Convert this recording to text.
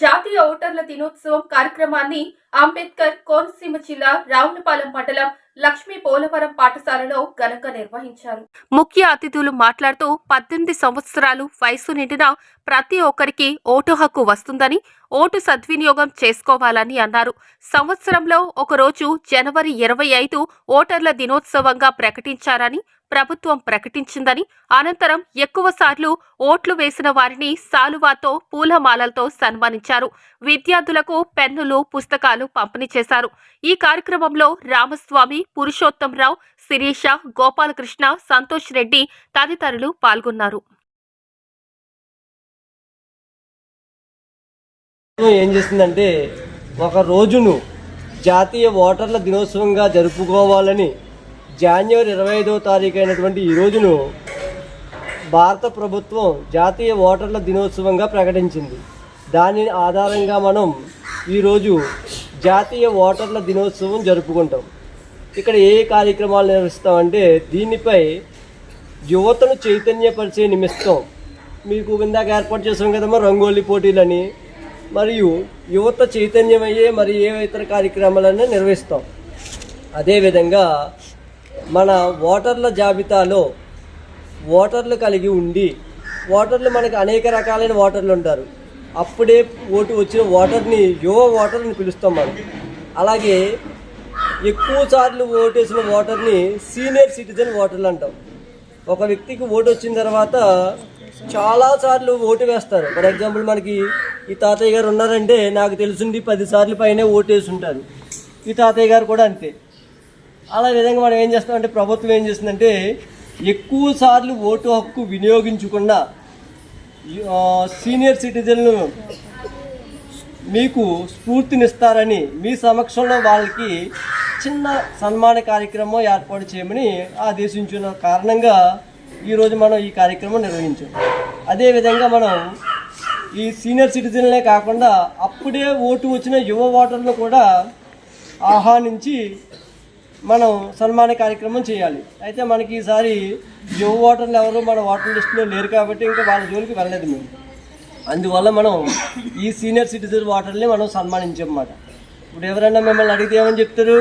జాతీయ ఓటర్ల దినోత్సవం కార్యక్రమాన్ని అంబేద్కర్ కోనసీమ జిల్లా రావులపాలెం మండలం లక్ష్మీ పోలవరం పాఠశాలలో ఘనంగా నిర్వహించారు. ముఖ్య అతిథులు మాట్లాడుతూ పద్దెనిమిది సంవత్సరాలు వయసు నిండిన ప్రతి ఒక్కరికి ఓటు హక్కు వస్తుందని ఓటు సద్వినియోగం చేసుకోవాలని అన్నారు. సంవత్సరంలో ఒకరోజు జనవరి ఇరవై ఐదు ఓటర్ల దినోత్సవంగా ప్రకటించారని ప్రభుత్వం ప్రకటించిందని అనంతరం ఎక్కువ సార్లు ఓట్లు వేసిన వారిని సాలువాతో పూలమాలలతో సన్మానించారు. విద్యార్థులకు పెన్నులు పుస్తకాలు పంపిణీ చేశారు. ఈ కార్యక్రమంలో రామస్వామి పురుషోత్తంరావు శిరీష గోపాలకృష్ణ సంతోష్ రెడ్డి తదితరులు పాల్గొన్నారు. ఏం చేసిందంటే ఒక రోజును జాతీయ ఓటర్ల దినోత్సవంగా జరుపుకోవాలని జనవరి ఇరవై ఐదవ తారీఖు అయినటువంటి ఈ రోజును భారత ప్రభుత్వం జాతీయ ఓటర్ల దినోత్సవంగా ప్రకటించింది. దాని ఆధారంగా మనం ఈరోజు జాతీయ ఓటర్ల దినోత్సవం జరుపుకుంటాం. ఇక్కడ ఏ కార్యక్రమాలు నిర్వహిస్తామంటే దీనిపై యువతను చైతన్యపరిచే నిమిత్తం మీకు ఇందాక ఏర్పాటు చేసాం కదమ్మా రంగోలీ పోటీలని మరియు యువత చైతన్యమయ్యే మరి ఏ ఇతర కార్యక్రమాలన్నీ నిర్వహిస్తాం. అదేవిధంగా మన ఓటర్ల జాబితాలో ఓటర్లు కలిగి ఉండి ఓటర్లు మనకు అనేక రకాలైన ఓటర్లు ఉంటారు. అప్పుడే ఓటు వచ్చిన ఓటర్ని యువ ఓటర్ని పిలుస్తాం మనం. అలాగే ఎక్కువ సార్లు ఓటేసిన ఓటర్ని సీనియర్ సిటిజన్ ఓటర్లు అంటాం. ఒక వ్యక్తికి ఓటు వచ్చిన తర్వాత చాలా సార్లు ఓటు వేస్తారు. ఫర్ ఎగ్జాంపుల్ మనకి ఈ తాతయ్య గారు ఉన్నారంటే నాకు తెలిసింది పది సార్లు పైనే ఓటు వేసి ఉంటారు. ఈ తాతయ్య గారు కూడా అంతే. అలా విధంగా మనం ఏం చేస్తామంటే ప్రభుత్వం ఏం చేస్తుందంటే ఎక్కువ సార్లు ఓటు హక్కు వినియోగించకుండా సీనియర్ సిటిజన్లు మీకు స్ఫూర్తినిస్తారని మీ సమక్షంలో వాళ్ళకి చిన్న సన్మాన కార్యక్రమం ఏర్పాటు చేయమని ఆదేశించిన కారణంగా ఈరోజు మనం ఈ కార్యక్రమం నిర్వహించాం. అదేవిధంగా మనం ఈ సీనియర్ సిటిజన్లే కాకుండా అప్పుడే ఓటు వచ్చిన యువ ఓటర్లు కూడా ఆహ్వానించి మనం సన్మాన కార్యక్రమం చేయాలి. అయితే మనకి ఈసారి యువ ఓటర్లు ఎవరు మన ఓటర్ లిస్టులో లేరు కాబట్టి ఇంకా వాళ్ళ జోలికి వెళ్ళలేదు మేము. అందువల్ల మనం ఈ సీనియర్ సిటిజన్ ఓటర్ని మనం సన్మానించామన్నమాట. ఇప్పుడు ఎవరైనా మిమ్మల్ని అడిగితే ఏమని చెప్తారు?